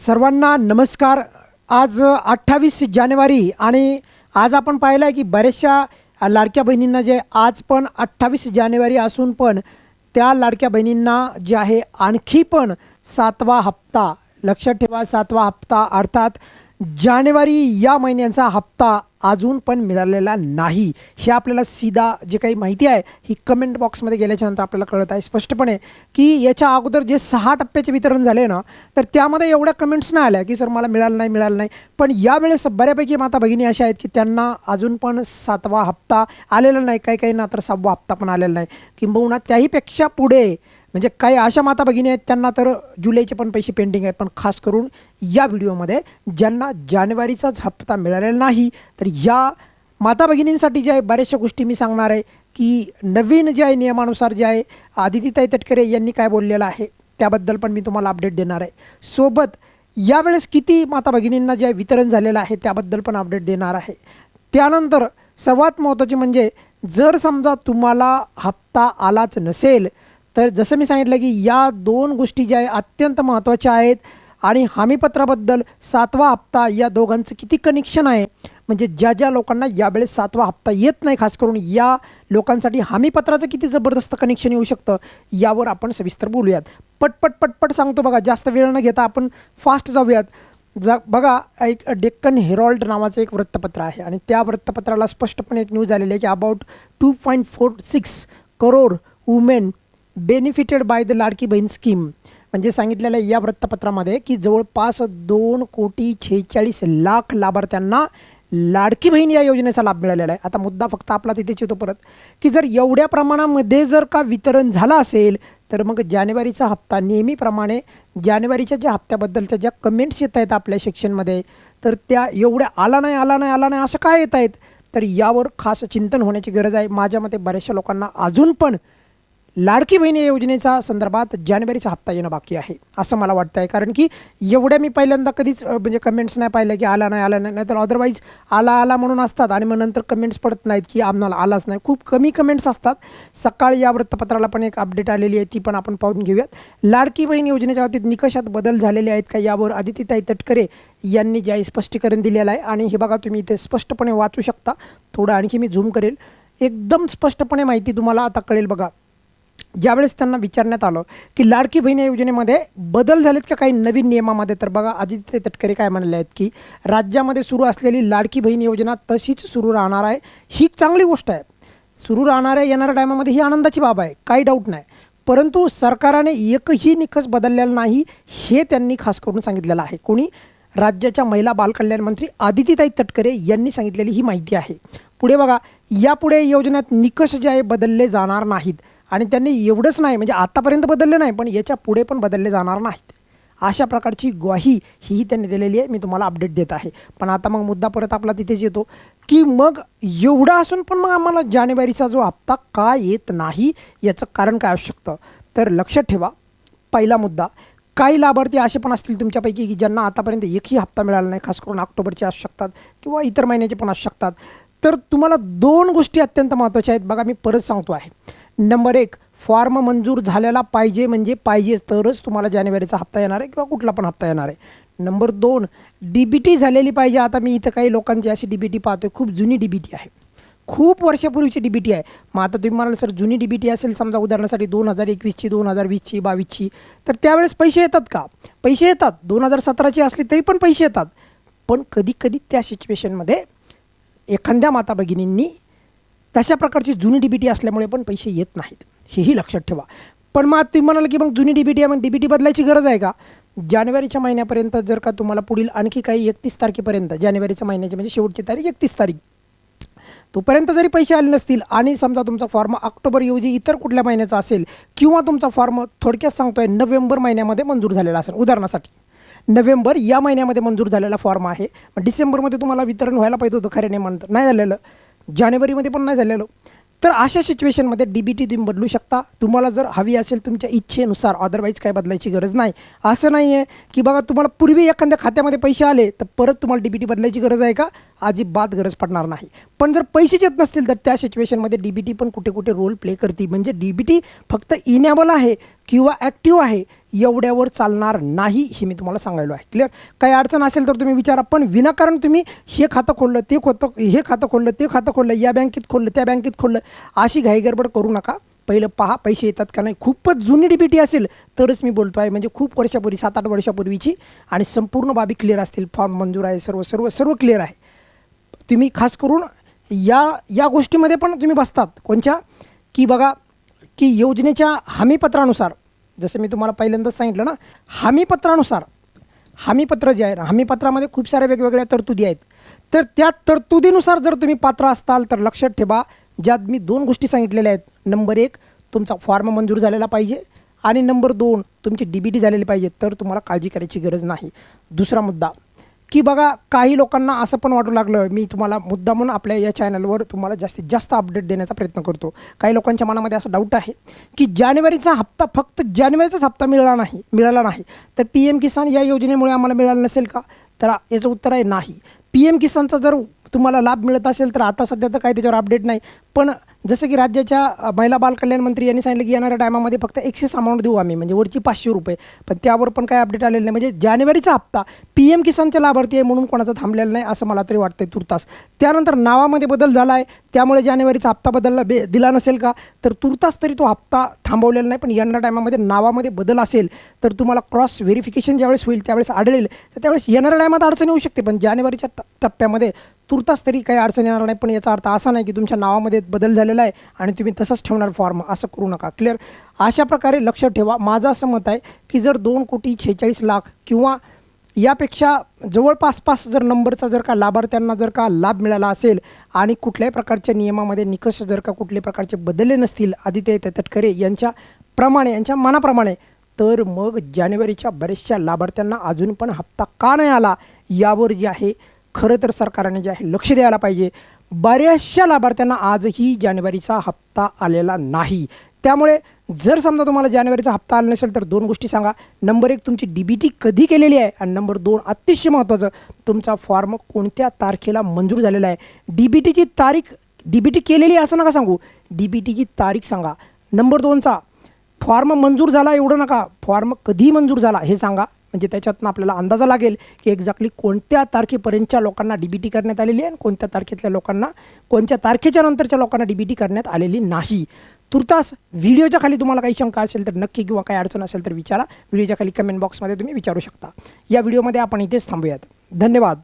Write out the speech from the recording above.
सर्वांना नमस्कार. आज अठ्ठावीस जानेवारी आणि आज आपण पाहिलं आहे की बऱ्याचशा लाडक्या बहिणींना जे आज पण अठ्ठावीस जानेवारी असून पण त्या लाडक्या बहिणींना जे आहे आणखी पण सातवा हप्ता लक्षात ठेवा सातवा हप्ता अर्थात जानेवारी या महिन्याचा हप्ता अजून पण मिळालेला नाही. हे आपल्याला सीधा जे काही माहिती आहे ही कमेंट बॉक्समध्ये गेल्याच्यानंतर आपल्याला कळत आहे स्पष्टपणे की याच्या अगोदर जे सहा टप्प्याचे वितरण झाले ना तर त्यामध्ये एवढ्या कमेंट्स नाही आल्या की सर मला मिळालं नाही मिळालं नाही. पण यावेळेस बऱ्यापैकी माता भगिनी अशा आहेत की त्यांना अजून पण सातवा हप्ता आलेला नाही. काही काही ना तर सहावा हप्ता पण आलेला नाही. किंबहुना त्याहीपेक्षा पुढे म्हणजे काही अशा माता भगिनी आहेत त्यांना तर जुलैचे पण पैसे पेंडिंग आहेत. पण खास करून या व्हिडिओमध्ये ज्यांना जानेवारीचाच हप्ता मिळालेला नाही तर या माता भगिनींसाठी ज्या आहे बऱ्याचशा गोष्टी मी सांगणार आहे की नवीन जे आहे नियमानुसार जे आहे आदितीताई तटकरे यांनी काय बोललेलं आहे त्याबद्दल पण मी तुम्हाला अपडेट देणार आहे. सोबत यावेळेस किती माता भगिनींना जे आहे वितरण झालेलं आहे त्याबद्दल पण अपडेट देणार आहे. त्यानंतर सर्वात महत्त्वाची म्हणजे जर समजा तुम्हाला हप्ता आलाच नसेल तर जसं मी सांगितलं की या दोन गोष्टी ज्या आहे अत्यंत महत्त्वाच्या आहेत आणि हमीपत्राबद्दल सातवा हप्ता या दोघांचं किती कनेक्शन आहे म्हणजे ज्या ज्या लोकांना यावेळेस सातवा हप्ता येत नाही खास करून या लोकांसाठी हमीपत्राचं किती जबरदस्त कनेक्शन येऊ शकतं यावर आपण सविस्तर बोलूयात. पटपट पटपट सांगतो बघा जास्त वेळ न घेता आपण फास्ट जाऊयात. जा बघा एक डेक्कन हेरॉल्ड नावाचं एक वृत्तपत्र आहे आणि त्या वृत्तपत्राला स्पष्टपणे एक न्यूज आलेली आहे की about two point four six crore women benefited by the Ladki Bahin scheme म्हणजे सांगितलेलं आहे या वृत्तपत्रामध्ये की जवळपास दोन कोटी छेचाळीस लाख लाभार्थ्यांना लाडकी बहीण या योजनेचा लाभ मिळालेला आहे. आता मुद्दा फक्त आपला तिथेच येतो परत. की जर एवढ्या प्रमाणामध्ये जर का वितरण झालं असेल तर मग जानेवारीचा हप्ता नेहमीप्रमाणे जानेवारीच्या ज्या हप्त्याबद्दलच्या ज्या कमेंट्स येत आहेत आपल्या सेक्शनमध्ये तर त्या एवढ्या आला नाही आला नाही आला नाही असं काय येत आहेत? तर यावर खास चिंतन होण्याची गरज आहे. माझ्या मते बऱ्याचशा लोकांना अजून पण लाडकी बहीण या योजनेचा संदर्भात जानेवारीचा हप्ता येणं बाकी आहे असं मला वाटतं आहे कारण की एवढ्या मी पहिल्यांदा कधीच म्हणजे कमेंट्स नाही पाहिल्या की आला नाही आला नाही नाहीतर अदरवाईज आला आला म्हणून असतात आणि मग नंतर कमेंट्स पडत नाहीत की आम्हाला आलाच नाही. खूप कमी कमेंट्स असतात. सकाळी या वृत्तपत्राला पण एक अपडेट आलेली आहे ती पण आपण पाहून घेऊयात. लाडकी बहीण योजनेच्या बाबतीत निकषात बदल झालेले आहेत का यावर आदितीताई तटकरे यांनी जे स्पष्टीकरण दिलेलं आहे आणि हे बघा तुम्ही इथे स्पष्टपणे वाचू शकता. थोडं आणखी मी झूम करेल. एकदम स्पष्टपणे माहिती तुम्हाला आता कळेल बघा. ज्यावेळेस त्यांना विचारण्यात आलं की लाडकी बहीण या योजनेमध्ये बदल झालेत का काही नवीन नियमामध्ये? तर बघा आदित्य तटकरे काय म्हणले आहेत की राज्यामध्ये सुरू असलेली लाडकी बहीण योजना तशीच सुरू राहणार आहे. ही एक चांगली गोष्ट आहे. सुरू राहणाऱ्या येणाऱ्या टायमामध्ये ही आनंदाची बाब आहे काही डाऊट नाही. परंतु सरकारने एकही निकष बदललेला नाही हे त्यांनी खास करून सांगितलेलं आहे. कोणी? राज्याच्या महिला बालकल्याण मंत्री आदितीताई तटकरे यांनी सांगितलेली ही माहिती आहे. पुढे बघा यापुढे योजनेत निकष जे आहे बदलले जाणार नाहीत. आणि त्यांनी एवढंच नाही म्हणजे आतापर्यंत बदलले नाही पण याच्यापुढे पण बदलले जाणार नाहीत. अशा प्रकारची ग्वाही हीही त्यांनी दिलेली आहे. मी तुम्हाला अपडेट देत आहे. पण आता मग मुद्दा परत आपला तिथेच येतो की मग एवढा असून पण मग आम्हाला जानेवारीचा जो हप्ता का येत नाही याचं कारण काय असू शकतं? तर लक्षात ठेवा पहिला मुद्दा काही लाभार्थी असे पण असतील तुमच्यापैकी की ज्यांना आतापर्यंत एकही हप्ता मिळाला नाही खास करून ऑक्टोबरचे असू शकतात किंवा इतर महिन्याचे पण असू शकतात. तर तुम्हाला दोन गोष्टी अत्यंत महत्त्वाच्या आहेत. बघा मी परत सांगतो आहे. नंबर एक फॉर्म मंजूर झालेला पाहिजे म्हणजे पाहिजे तरच तुम्हाला जानेवारीचा हप्ता येणार आहे किंवा कुठला पण हप्ता येणार आहे. नंबर दोन डी बी टी झालेली पाहिजे. आता मी इथं काही लोकांची अशी डी बी टी पाहतो आहे खूप जुनी डी बी टी आहे. खूप वर्षापूर्वीची डी बी टी आहे. मग आता तुम्ही म्हणाल सर जुनी डी बी टी असेल समजा उदाहरणासाठी दोन हजार एकवीसची दोन हजार वीसची बावीसची तर त्यावेळेस पैसे येतात का? पैसे येतात. दोन हजार सतराची असली तरी पण पैसे येतात. पण कधी कधी त्या सिच्युएशनमध्ये एखाद्या माता भगिनींनी तशा प्रकारची जुनी डी बी टी असल्यामुळे पण पैसे येत नाहीत. हेही लक्षात ठेवा. पण मग तुम्ही म्हणाल की मग जुनी डी बी टी आहे मग डी बी टी बदलायची गरज आहे का? जानेवारीच्या महिन्यापर्यंत जर का तुम्हाला पुढील आणखी काही एकतीस तारखेपर्यंत जानेवारीच्या महिन्याची म्हणजे शेवटची तारीख एकतीस तारीख तोपर्यंत जरी पैसे आले नसतील आणि समजा तुमचा फॉर्म ऑक्टोबर ऐवजी इतर कुठल्या महिन्याचा असेल किंवा तुमचा फॉर्म थोडक्यात सांगतोय नोव्हेंबर महिन्यामध्ये मंजूर झालेला असेल उदाहरणासाठी. नोव्हेंबर या महिन्यामध्ये मंजूर झालेला फॉर्म आहे. मग डिसेंबरमध्ये तुम्हाला वितरण व्हायला पाहिजे होतं खऱ्याने म्हणतं नाही झालेलं. जानेवारीमध्ये पण नाही झालेलं. तर अशा सिच्युएशनमध्ये डी बी टी तुम्ही बदलू शकता. तुम्हाला जर हवी असेल तुमच्या इच्छेनुसार अदरवाईज काय बदलायची गरज नाही. असं नाही आहे की बघा तुम्हाला पूर्वी एखाद्या खात्यामध्ये पैसे आले तर परत तुम्हाला डी बी टी बदलायची गरज आहे का? अजिबात गरज पडणार नाही. पण जर पैसेच येत नसतील तर त्या सिच्युएशनमध्ये डी बी टी पण कुठे कुठे रोल प्ले करते. म्हणजे डी बी टी फक्त इनॅबल आहे किंवा ॲक्टिव्ह आहे एवढ्यावर चालणार नाही हे मी तुम्हाला सांगायलो आहे. क्लिअर काही अडचण असेल तर तुम्ही विचारा. पण विनाकारण तुम्ही हे खातं खोललं ते खोतं हे खातं खोललं ते खातं खोललं या बँकेत खोललं त्या बँकेत खोललं अशी घाईगडबड करू नका. पहिलं पहा पैसे येतात का नाही. खूपच जुनी डी बी टी असेल तरच मी बोलतो आहे म्हणजे खूप वर्षापूर्वी सात आठ वर्षापूर्वीची आणि संपूर्ण बाबी क्लिअर असतील. फॉर्म मंजूर आहे सर्व सर्व सर्व क्लिअर आहे. तुम्ही खास करून या या गोष्टीमध्ये पण तुम्ही बसतात. कोणच्या? की बघा की योजनेच्या हमीपत्रानुसार जसं मी तुम्हाला पहिल्यांदाच सांगितलं ना हमीपत्रानुसार हमीपत्र जे आहे ना हमीपत्रामध्ये खूप साऱ्या वेगवेगळ्या तरतुदी आहेत. तर त्या तरतुदीनुसार जर तुम्ही पात्र असताल तर लक्षात ठेवा ज्यात मी दोन गोष्टी सांगितलेल्या आहेत. नंबर एक तुमचा फॉर्म मंजूर झालेला पाहिजे आणि नंबर दोन तुमची डी बी डी झालेली पाहिजे तर तुम्हाला काळजी करायची गरज नाही. दुसरा मुद्दा की बघा काही लोकांना असं पण वाटू लागलं मी तुम्हाला मुद्दा म्हणून आपल्या या चॅनलवर तुम्हाला जास्तीत जास्त अपडेट देण्याचा प्रयत्न करतो. काही लोकांच्या मनामध्ये असं डाऊट आहे की जानेवारीचा हप्ता फक्त जानेवारीचाच हप्ता मिळाला नाही मिळाला नाही. तर पी एम किसान या योजनेमुळे आम्हाला मिळालं नसेल का? तर याचं उत्तर आहे नाही. पी एम किसानचा जर तुम्हाला लाभ मिळत असेल तर आता सध्या तर काही त्याच्यावर अपडेट नाही. पण जसं की राज्याच्या महिला बालकल्याण मंत्री यांनी सांगितलं की येणाऱ्या टायमामध्ये फक्त एक्सेस अमाऊंट देऊ आम्ही म्हणजे वरची पाचशे रुपये. पण त्यावर पण काही अपडेट आलेलं नाही. म्हणजे जानेवारीचा हप्ता पी एम किसानच्या लाभार्थी आहे म्हणून कोणाचा थांबलेला नाही असं मला तरी वाटतंय तुर्तास. त्यानंतर नावामध्ये बदल झाला आहे त्यामुळे जानेवारीचा हप्ता बदलला बे दिला नसेल का? तर तुर्तास तरी तो हप्ता थांबवलेला नाही. पण येणाऱ्या टायमामध्ये नावामध्ये बदल असेल तर तुम्हाला क्रॉस व्हेरिफिकेशन ज्यावेळेस होईल त्यावेळेस आढळेल. तर त्यावेळेस येणाऱ्या टायमात अडचण येऊ शकते. पण जानेवारीच्या टप्प्यामध्ये तुर्तास तरी काही अडचण येणार नाही पण याचा अर्थ असा नाही की तुमच्या नावामध्ये बदल झालेला आहे आणि तुम्ही तसंच ठेवणार फॉर्म असं करू नका. क्लिअर अशा प्रकारे लक्ष ठेवा. माझं असं मत आहे की जर दोन कोटी छेचाळीस लाख किंवा यापेक्षा जवळपास पास जर नंबरचा जर का लाभार्थ्यांना जर का लाभ मिळाला असेल आणि कुठल्याही प्रकारच्या नियमामध्ये निकष जर का कुठल्याही प्रकारचे बदलले नसतील आदित्य तटकरे यांच्या प्रमाणे यांच्या मनाप्रमाणे तर मग जानेवारीच्या बऱ्याचशा लाभार्थ्यांना अजून पण हप्ता का नाही आला? यावर जे आहे खरं तर सरकारने जे आहे लक्ष द्यायला पाहिजे. बऱ्याचशा लाभार्थ्यांना आजही जानेवारीचा हप्ता आलेला नाही. त्यामुळे जर समजा तुम्हाला जानेवारीचा हप्ता आला नसेल तर दोन गोष्टी सांगा. नंबर एक तुमची डी बी टी कधी केलेली आहे? आणि नंबर दोन अतिशय महत्त्वाचं तुमचा फॉर्म कोणत्या तारखेला मंजूर झालेला आहे? डी बी टीची तारीख डी बी टी केलेली आहे असं नका सांगू. डी बी टीची तारीख सांगा. नंबर दोनचा फॉर्म मंजूर झाला एवढं नका. फॉर्म कधी मंजूर झाला हे सांगा. म्हणजे त्याच्यातनं आपल्याला अंदाजा लागेल की एक्झॅक्टली कोणत्या तारखेपर्यंतच्या लोकांना डीबीटी करण्यात आलेली आहे आणि कोणत्या तारखेतल्या लोकांना कोणत्या तारखेच्या नंतरच्या लोकांना डीबीटी करण्यात आलेली नाही. तुर्तास व्हिडिओच्या खाली तुम्हाला काही शंका असेल तर नक्की किंवा काही अडचण असेल तर विचारा. व्हिडिओच्या खाली कमेंट बॉक्समध्ये तुम्ही विचारू शकता. या व्हिडिओमध्ये आपण इथेच थांबूयात. धन्यवाद.